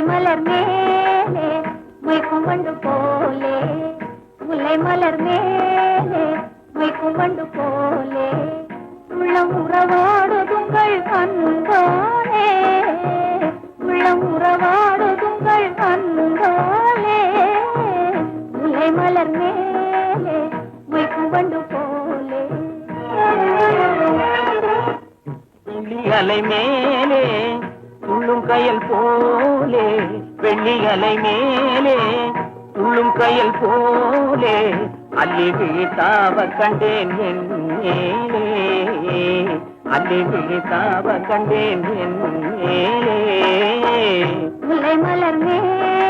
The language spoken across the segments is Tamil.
முல்லை மலர் மேலே மொய்க்கும் வண்டு போலே. முல்லை மலர் மேலே மொய்க்கும் வண்டு போலே. உள்ளம் உறவாடுதுங்கள் அன்பாலே உள்ளம் உறவாடுதுங்கள் அன்பாலே முல்லை மலர் மேலே மொய்க்கும் வண்டு போலே. அலை மேலே துள்ளும் கயல் போலே வெள்ளியலை மேலே துள்ளும் கயல் போலே அள்ளி விழித்தாவ கண்டேன் என் மேலே. அள்ளி விழித்தாவ கண்டேன் என் மேலே. முல்லை மலர் மேலே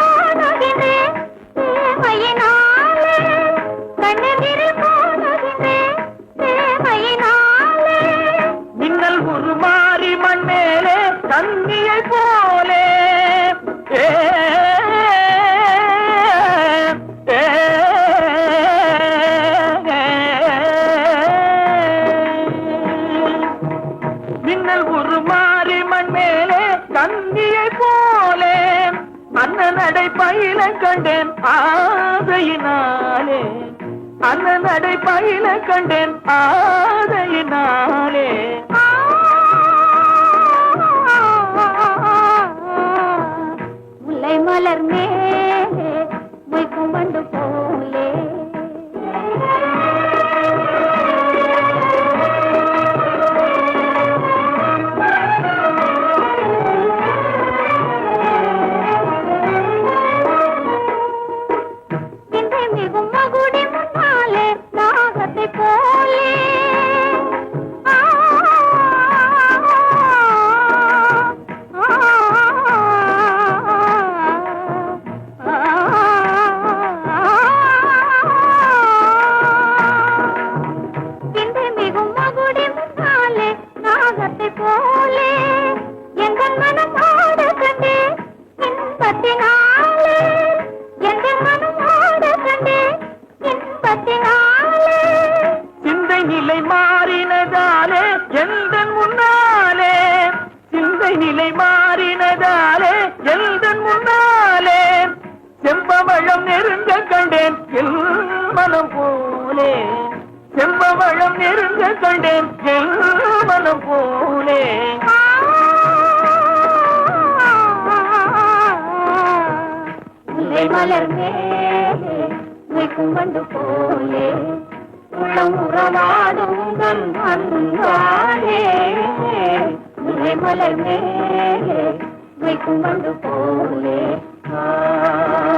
நடை பயில கண்டேன் ஆதையினாலே அந்த நடை பயில கண்டேன் ஆதையினாலே முல்லை மலர் மேலே மொய்க்கும் வண்டு போலே. நிலை மாறினதாலே எந்த முன்னாலே செம்பவளம் நெருங்க கண்டேன். எல் மனம் போலே. செம்பவளம் நெருங்க கண்டேன். எல் மனம் போலே. முல்லை மலர் மேலே வைக்கும் போலே. உள்ளம் உறவாடும் உங்கள் அன்பாலே மலர் மேலே வைக்கும் வந்து போலே. ஆ.